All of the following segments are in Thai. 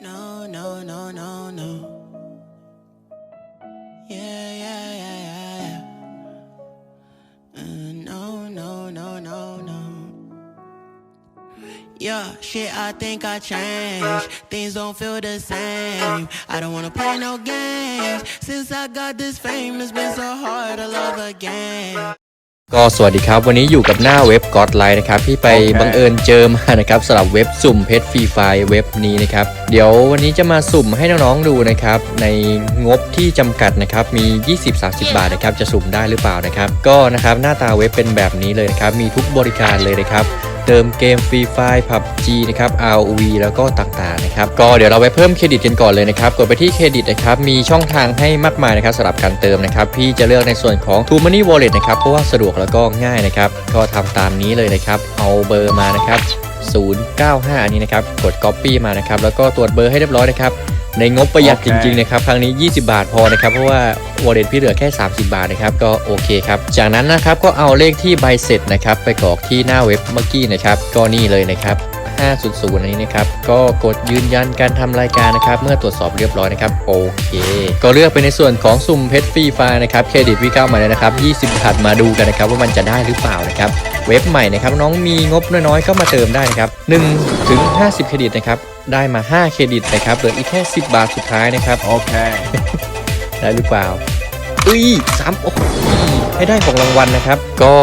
No, no, no, no, no. Yeah, yeah, yeah, yeah, yeah. Uh, no, no, no, no, no. Yeah, shit, I think I changed. Things don't feel the same. I don't wanna play no games. Since I got this fame, it's been so hard to love again. ก็สวัสดีครับ วันนี้อยู่กับหน้าเว็บ God l i n e นะครับที่ไปโอเคบังเอิญเจอมานะครับสำหรับเว็บสุ่มเพชรฟรีไฟเว็บนี้นะครับ เดี๋ยววันนี้จะมาสุ่มให้น้องๆดูนะครับ ในงบที่จำกัดนะครับมี 20-30 บาทนะครับจะสุ่มได้หรือเปล่านะครับ ก็นะครับหน้าตาเว็บเป็นแบบนี้เลยนะครับ มีทุกบริการเลยนะครับ เติมเกมฟรีไฟผับ G นะครับ ROV แล้วก็ต่างๆนะครับ ก็เดี๋ยวเราไปเพิ่มเครดิตกันก่อนเลยนะครับ กดไปที่เครดิตนะครับ มีช่องทางให้มากมายนะครับสำหรับการเติมนะครับ พี่จะเลือกในส่วนของ True Money Wallet นะครับ เพราะว่าสะดวกแล้วก็ง่ายนะครับ ก็ทำตามนี้เลยนะครับ เอาเบอร์มานะครับ095 อันนี้นะครับ กด Copy มานะครับ แล้วก็ตรวจเบอร์ให้เรียบร้อยนะครับ ในงบประหยัดโอจเคริงๆนะครับครั้งนี้ 20 บาทพอนะครับเพราะว่า wallet พี่เหลือแค่ 30 บาทนะครับก็โอเคครับจากนั้นนะครับก็เอาเลขที่ใบเสร็จนะครับไปกรอกที่หน้าเว็บเมื่อกี้นะครับก็นี่เลยนะครับ 500อันนี้นะครับ ก็กดยืนยันการทำรายการนะครับ เมื่อตรวจสอบเรียบร้อยนะครับ โอเค ก็เลือกไปในส่วนของสุ่มเพชรฟรีไฟล์นะครับเครดิตวิก้ามาเลยนะครับ 20บาทมาดูกันนะครับ ว่ามันจะได้หรือเปล่านะครับ เว็บใหม่นะครับน้องมีงบน้อยๆก็มาเติมได้นะครับ1ถึง50 เครดิตนะครับได้มา 5 เครดิตนะครับเหลืออีกแค่ 10 บาทสุดท้ายนะครับโอเคได้หรือเปล่าอุ้ยสามโอ้โหให้ได้ของรางวัลนะครับ ก็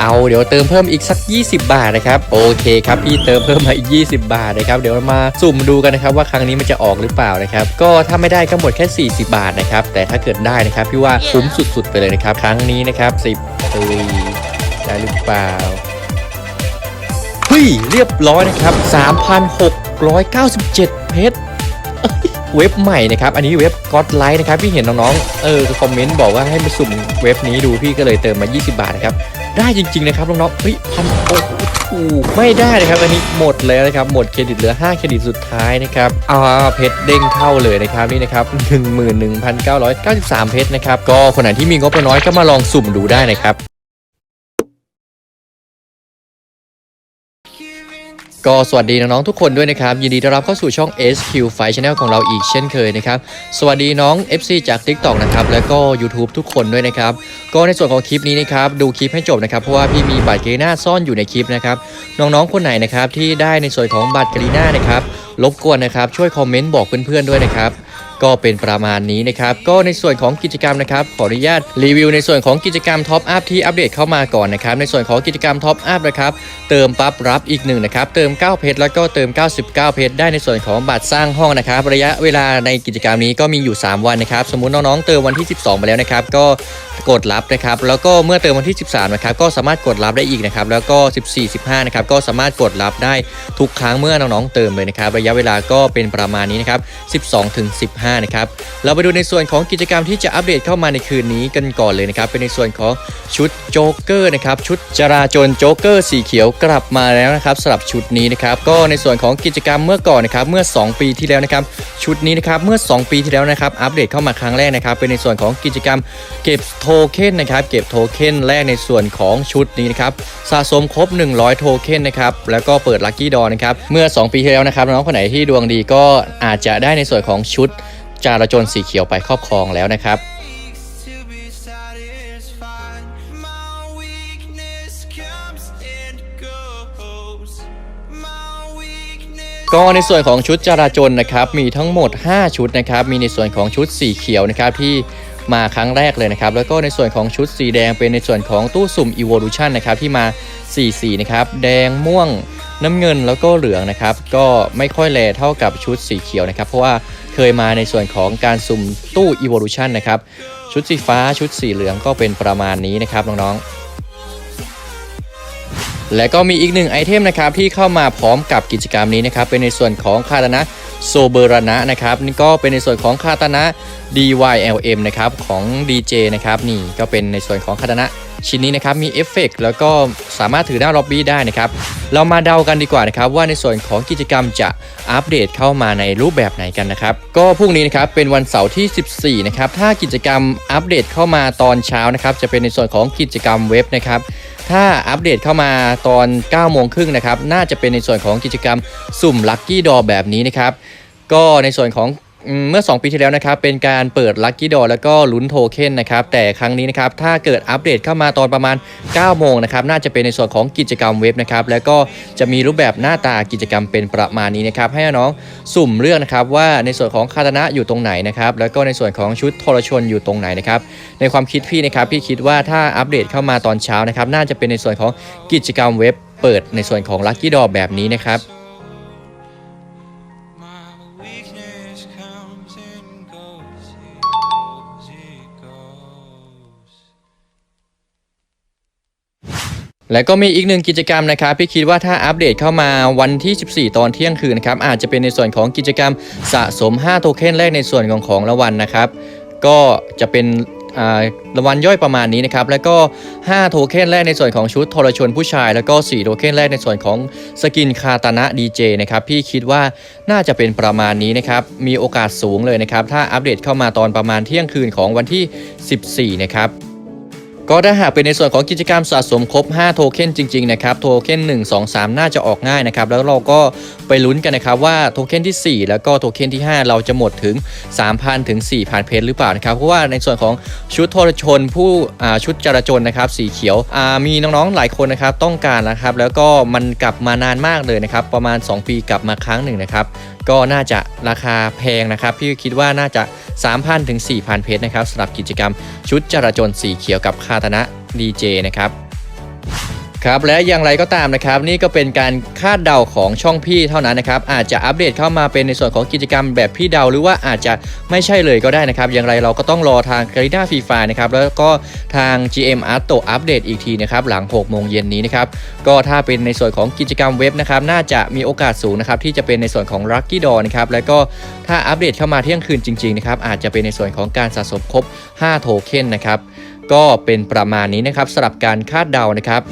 เอาเดี๋ยวเติมเพิ่มอีกสัก 20 บาทนะครับโอเคครับพี่เติมเพิ่มมาอีก 20 บาทนะครับเดี๋ยวเรามาสุ่มดูกันนะครับว่าครั้งนี้มันจะออกหรือเปล่านะครับก็ถ้าไม่ได้ก็หมดแค่ 40 บาทนะครับแต่ถ้าเกิดได้นะครับพี่ว่าคุ้มสุดๆไปเลยนะครับครั้งนี้นะครับ10เอ้ยได้หรือเปล่าเฮ้ยเรียบร้อยนะครับ 3,697 เพชร เว็บใหม่นะครับ อันนี้เว็บ God l i g h t นะครับ พี่เห็นน้องๆ เออคอมเมนต์บอกว่าให้ไปสุ่มเว็บนี้ดูพี่ก็เลยเติมมา 20 บาทนะครับ ได้จริง ๆ นะครับน้องๆเฮ้ยพันโอ้โหไม่ได้นะครับ อันนี้หมดแล้วนะครับ หมดเครดิตเหลือ 5 เครดิตสุดท้ายนะครับอ่าเพชรเด้งเข้าเลยนะครับนี่นะครับ 11,993 เพชรนะครับ ก็คนไหนที่มีงบน้อยก็มาลองสุ่มดูได้นะครับ ก็สวัสดีน้องๆทุกคนด้วยนะครับ ยินดีต้อนรับเข้าสู่ช่อง SQ Fight Channel ของเราอีกเช่นเคยนะครับ สวัสดีน้อง FC จาก TikTok นะครับแล้วก็ YouTube ทุกคนด้วยนะครับ ก็ในส่วนของคลิปนี้นะครับดูคลิปให้จบนะครับ เพราะว่าพี่มีบัตรกรีน่าซ่อนอยู่ในคลิปนะครับ น้องๆคนไหนนะครับที่ได้ในส่วนของบัตรกรีน่านะครับรบกวนนะครับช่วยคอมเมนต์บอกเพื่อนๆด้วยนะครับ ก็เป็นประมาณนี้นะครับ ก็ในส่วนของกิจกรรมนะครับ ขออนุญาตรีวิวในส่วนของกิจกรรมท็อปอัพที่อัปเดตเข้ามาก่อนนะครับ ในส่วนของกิจกรรมท็อปอัพนะครับ เติมปั๊บรับอีกหนึ่งนะครับ เติม 9 เพชรแล้วก็เติม 99 เพชรได้ในส่วนของบัตรสร้างห้องนะครับ ระยะเวลาในกิจกรรมนี้ก็มีอยู่ 3 วันนะครับ สมมุติน้องๆเติมวันที่ 12 ไปแล้วนะครับ ก็กดรับนะครับ แล้วก็เมื่อเติมวันที่ 13 นะครับ ก็สามารถกดรับได้อีกนะครับ แล้วก็ 14 15 นะครับ ก็สามารถกดรับได้ทุกครั้งเมื่อน้องๆเติมเลยนะครับ ระยะเวลาก็เป็นประมาณนี้นะครับ 12ถึง15นะครับ เราไปดูในส่วนของกิจกรรมที่จะอัปเดตเข้ามาในคืนนี้กันก่อนเลยนะครับ เป็นในส่วนของชุดโจ๊กเกอร์นะครับ ชุดจราจรโจ๊กเกอร์สีเขียวกลับมาแล้วนะครับสำหรับชุดนี้นะครับ ก็ในส่วนของกิจกรรมเมื่อก่อนนะครับ เมื่อ 2 ปีที่แล้วนะครับ ชุดนี้นะครับ เมื่อ 2 ปีที่แล้วนะครับ อัปเดตเข้ามาครั้งแรกนะครับ เป็นในส่วนของกิจกรรมเก็บโทเค็นนะครับ เก็บโทเค็นแรกในส่วนของชุดนี้นะครับ สะสมครบ 100 โทเค็นนะครับ แล้วก็เปิดลัคกี้ดอนะครับ เมื่อ 2 ปีที่แล้วนะครับน้องคนไหนที่ดวงดีก็อาจจะได้ในส่วนของชุด จารจนสีเขียวไปครอบครองแล้วนะครับ ก็ในส่วนของชุดจราจรนะครับมีทั้งหมด 5 ชุดนะครับ มีในส่วนของชุดสีเขียวนะครับที่มาครั้งแรกเลยนะครับ แล้วก็ในส่วนของชุดสีแดงเป็นในส่วนของตู้สุ่ม Evolution นะครับที่มา 4 สีนะครับแดงม่วงน้ำเงินแล้วก็เหลืองนะครับ ก็ไม่ค่อยแลเท่ากับชุดสีเขียวนะครับ เพราะว่า เคยมาในส่วนของการสุ่มตู้ Evolution นะครับ ชุดสีฟ้าชุดสีเหลืองก็เป็นประมาณนี้นะครับน้องๆ และก็มีอีกหนึ่งไอเทมนะครับที่เข้ามาพร้อมกับกิจกรรมนี้นะครับเป็นในส่วนของคาตนะ โซเบรนะนะครับนี่ก็เป็นในส่วนของคาตานะ DYLM นะครับของ DJ นะครับนี่ก็เป็นในส่วนของคาตานะชิ้นนี้นะครับมีเอฟเฟกต์แล้วก็สามารถถือหน้าล็อบบี้ได้นะครับ เรามาเดากันดีกว่านะครับ ว่าในส่วนของกิจกรรมจะอัปเดตเข้ามาในรูปแบบไหนกันนะครับ ก็พรุ่งนี้นะครับเป็นวันเสาร์ที่ 14 นะครับ ถ้ากิจกรรมอัปเดตเข้ามาตอนเช้านะครับ จะเป็นในส่วนของกิจกรรมเว็บนะครับ ถ้าอัปเดตเข้ามาตอน 9 โมงครึ่งนะครับ น่าจะเป็นในส่วนของกิจกรรมสุ่มลัคกี้ดอแบบนี้นะครับ ก็ในส่วนของ เมื่อ 2 ปีที่แล้วนะครับเป็นการเปิดลั c กี้ดอแล้วก็ลุ้นโทเค็นนะครับแต่ครั้งนี้นะครับถ้าเกิดอัปเดตเข้ามาตอนประมาณ 9 โมงนะครับน่าจะเป็นในส่วนของกิจกรรมเว็บนะครับแล้วก็จะมีรูปแบบหน้าตากิจกรรมเป็นประมาณนี้นะครับให้น้องสุ่มเลือกนะครับว่าในส่วนของคาตนะอยู่ตรงไหนนะครับแล้วก็ในส่วนของชุดทรชนอยู่ตรงไหนนะครับในความคิดพี่นะครับพี่คิดว่าถ้าอัปเดตเข้ามาตอนเช้านะครับน่าจะเป็นในส่วนของกิจกรรมเว็บเปิดในส่วนของลั c กี้ดอแบบนี้นะครับ และก็มีอีกหนึ่งกิจกรรมนะครับพี่คิดว่าถ้าอัปเดตเข้ามาวันที่ 14 ตอนเที่ยงคืนนะครับอาจจะเป็นในส่วนของกิจกรรมสะสม 5 โทเค็นแรกในส่วนของของรางวัลนะครับ ก็จะเป็นรางวัลย่อยประมาณนี้นะครับ แล้วก็ 5 โทเค็นแรกในส่วนของชุดทรชนผู้ชาย แล้วก็ 4 โทเค็นแรกในส่วนของสกินคาตานะดีเจนะครับ พี่คิดว่าน่าจะเป็นประมาณนี้นะครับ มีโอกาสสูงเลยนะครับ ถ้าอัปเดตเข้ามาตอนประมาณเที่ยงคืนของวันที่ 14 นะครับ ก็ถ้าหากเป็นในส่วนของกิจกรรมสะสมครบ 5 โทเค็นจริง ๆ นะครับ โทเค็น1 2 3 น่าจะออกง่ายนะครับ แล้วเราก็ไปลุ้นกันนะครับว่าโทเค็นที่ 4 แล้วก็โทเค็นที่ 5 เราจะหมดถึง 3,000 ถึง 4,000 เพชรหรือเปล่านะครับ เพราะว่าในส่วนของชุดโทรชนผู้ชุดจราจรนะครับสีเขียวมีน้องๆหลายคนนะครับต้องการนะครับ แล้วก็มันกลับมานานมากเลยนะครับประมาณ 2 ปีกลับมาครั้งหนึ่งนะครับ ก็น่าจะราคาแพงนะครับ พี่คิดว่าน่าจะ 3,000ถึง4,000 เพชรนะครับสำหรับกิจกรรมชุดจราจรสีเขียวกับคาตนะดีเจนะครับ ครับและอย่างไรก็ตามนะครับ นี่ก็เป็นการคาดเดาของช่องพี่เท่านั้นนะครับ อาจจะอัปเดตเข้ามาเป็นในส่วนของกิจกรรมแบบพี่เดาหรือว่าอาจจะไม่ใช่เลยก็ได้นะครับ อย่างไรเราก็ต้องรอทาง g a r i n a Free Fire นะครับแล้วก็ทาง GM Art โตอัปเดตอีกทีนะครับหลัง6โมงเย็นนี้นะครับก็ถ้าเป็นในส่วนของกิจกรรมเว็บนะครับน่าจะมีโอกาสสูงนะครับที่จะเป็นในส่วนของ Lucky d o นะครับแล้วก็ถ้าอัปเดตเข้ามาเที่ยงคืนจริงๆนะครับอาจจะเป็นในส่วนของการสะสมครบ 5 โทเค็นนะครับก็เป็นประมาณนี้นะครับสำหรับการคาดเดานะครับ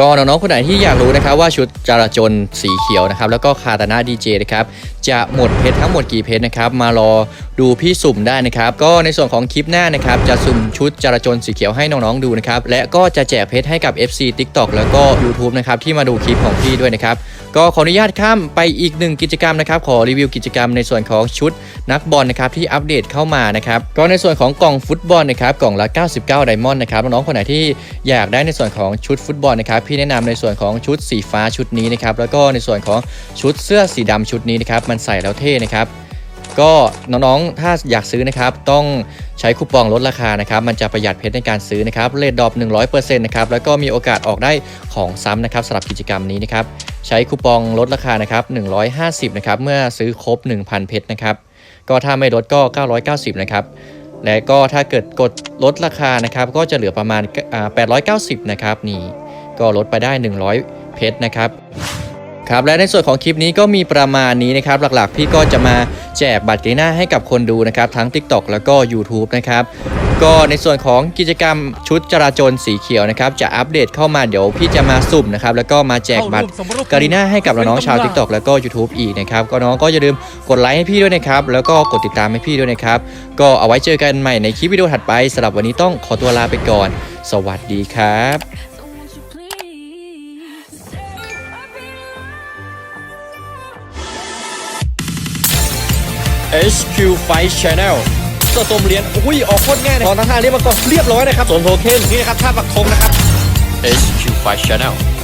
ก็น้องๆคนไหนที่อยากรู้นะครับว่าชุดจราจนสีเขียวนะครับแล้วก็คาตานาดีเจนะครับจะหมดเพชรทั้งหมดกี่เพชรนะครับมารอดูพี่สุ่มได้นะครับก็ในส่วนของคลิปหน้านะครับจะสุ่มชุดจราจนสีเขียวให้น้องๆดูนะครับและก็จะแจกเพชรให้กับ FC TikTok แล้วก็ YouTube นะครับที่มาดูคลิปของพี่ด้วยนะครับ ก็ขออนุญาตข้ามไปอีกหนึ่งกิจกรรมนะครับ ขอรีวิวกิจกรรมในส่วนของชุดนักบอลนะครับที่อัปเดตเข้ามานะครับก็ในส่วนของกล่องฟุตบอลนะครับกล่องละ 99 ไดมอนด์นะครับน้องๆคนไหนที่อยากได้ในส่วนของชุดฟุตบอลนะครับพี่แนะนำในส่วนของชุดสีฟ้าชุดนี้นะครับแล้วก็ในส่วนของชุดเสื้อสีดำชุดนี้นะครับมันใส่แล้วเท่นะครับ ก็น้องๆ ถ้าอยากซื้อนะครับ ต้องใช้คูปองลดราคานะครับ มันจะประหยัดเพชรในการซื้อนะครับเลทดรอป100%นะครับ แล้วก็มีโอกาสออกได้ของซ้ำนะครับสำหรับกิจกรรมนี้นะครับ ใช้คูปองลดราคานะครับ150นะครับ เมื่อซื้อครบ 1,000 เพชรนะครับ ก็ถ้าไม่ลดก็ 990 นะครับ และก็ถ้าเกิดกดลดราคานะครับ ก็จะเหลือประมาณอ่า890 นะครับ นี่ ก็ลดไปได้ 100 เพชรนะครับ ครับและในส่วนของคลิปนี้ก็มีประมาณนี้นะครับหลักๆ พี่ก็จะมาแจกบัตรเกหน้าให้กับคนดูนะครับทั้ง TikTok แล้วก็ YouTube นะครับก็ในส่วนของกิจกรรมชุดจราจรสีเขียวนะครับจะอัปเดตเข้ามาเดี๋ยวพี่จะมาสุ่มนะครับแล้วก็มาแจกบัตรการีน่าให้กับน้องๆชาว TikTok แล้วก็ YouTube อีกนะครับก็น้องก็อย่าลืมกดไลค์ให้พี่ด้วยนะครับแล้วก็กดติดตามให้พี่ด้วยนะครับก็เอาไว้เจอกันใหม่ในคลิปวิดีโอถัดไปสำหรับวันนี้ต้องขอตัวลาไปก่อน สวัสดีครับ HQ Fight Channel สะสมเหรียญอุ้ยออกโคตรง่ายนะตอนทั้งทางเรียบมาก่อนเรียบร้อยนะครับส่วนโทเค็นนี่นะครับท่าปักธงนะครับ HQ Fight Channel